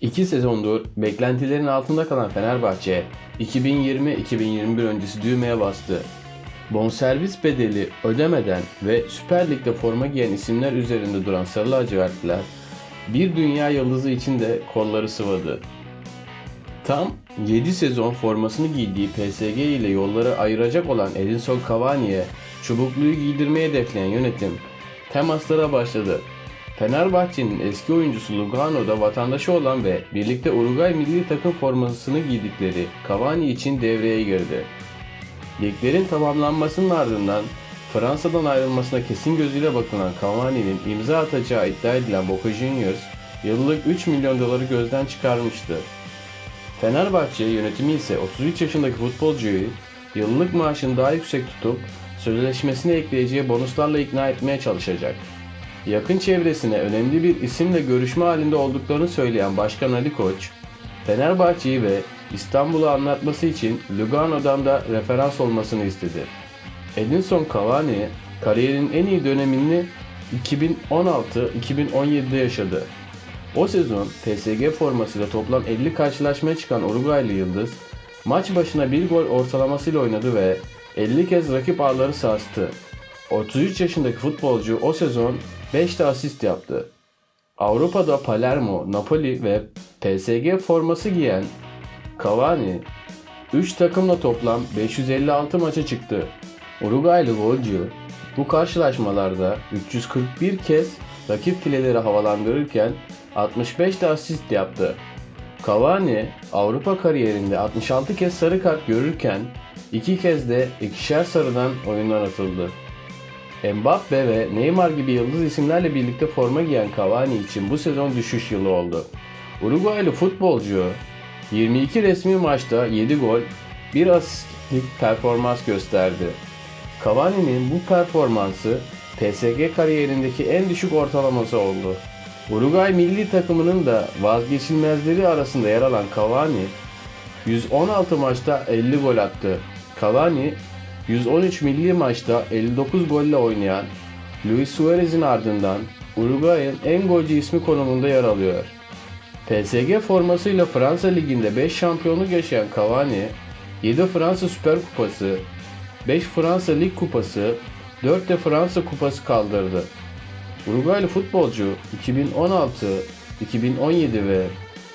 İki sezondur beklentilerin altında kalan Fenerbahçe 2020-2021 öncesi düğmeye bastı. Bonservis bedeli ödemeden ve Süper Lig'de forma giyen isimler üzerinde duran Sarı lacivertliler bir dünya yıldızı için de kolları sıvadı. Tam 7 sezon formasını giydiği PSG ile yolları ayıracak olan Edinson Cavani'ye çubukluyu giydirmeyi hedefleyen yönetim temaslara başladı. Fenerbahçe'nin eski oyuncusu Lugano'da vatandaşı olan ve birlikte Uruguay milli takım formasını giydikleri Cavani için devreye girdi. Liglerin tamamlanmasının ardından Fransa'dan ayrılmasına kesin gözüyle bakılan Cavani'nin imza atacağı iddia edilen Boca Juniors yıllık 3 milyon doları gözden çıkarmıştı. Fenerbahçe yönetimi ise 33 yaşındaki futbolcuyu yıllık maaşını daha yüksek tutup sözleşmesine ekleyeceği bonuslarla ikna etmeye çalışacak. Yakın çevresine önemli bir isimle görüşme halinde olduklarını söyleyen Başkan Ali Koç, Fenerbahçe'yi ve İstanbul'u anlatması için Lugano'dan da referans olmasını istedi. Edinson Cavani kariyerinin en iyi dönemini 2016-2017'de yaşadı. O sezon PSG formasıyla toplam 50 karşılaşmaya çıkan Uruguaylı Yıldız, maç başına bir gol ortalamasıyla oynadı ve 50 kez rakip ağları sarstı. 33 yaşındaki futbolcu o sezon 5 de asist yaptı. Avrupa'da Palermo, Napoli ve PSG forması giyen Cavani 3 takımla toplam 556 maça çıktı. Uruguaylı golcü bu karşılaşmalarda 341 kez rakip fileleri havalandırırken 65 de asist yaptı. Cavani Avrupa kariyerinde 66 kez sarı kart görürken 2 kez de ikişer sarıdan oyundan atıldı. Mbappe ve Neymar gibi yıldız isimlerle birlikte forma giyen Cavani için bu sezon düşüş yılı oldu. Uruguaylı futbolcu 22 resmi maçta 7 gol, 1 asistlik performans gösterdi. Cavani'nin bu performansı PSG kariyerindeki en düşük ortalaması oldu. Uruguay milli takımının da vazgeçilmezleri arasında yer alan Cavani 116 maçta 50 gol attı. Cavani 113 milli maçta 59 golle oynayan Luis Suarez'in ardından Uruguay'ın en golcü ismi konumunda yer alıyor. PSG formasıyla Fransa Ligi'nde 5 şampiyonluk yaşayan Cavani, 7 Fransa Süper Kupası, 5 Fransa Lig Kupası, 4 de Fransa Kupası kaldırdı. Uruguaylı futbolcu 2016, 2017 ve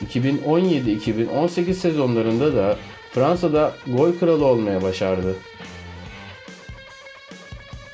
2017-2018 sezonlarında da Fransa'da gol kralı olmaya başardı.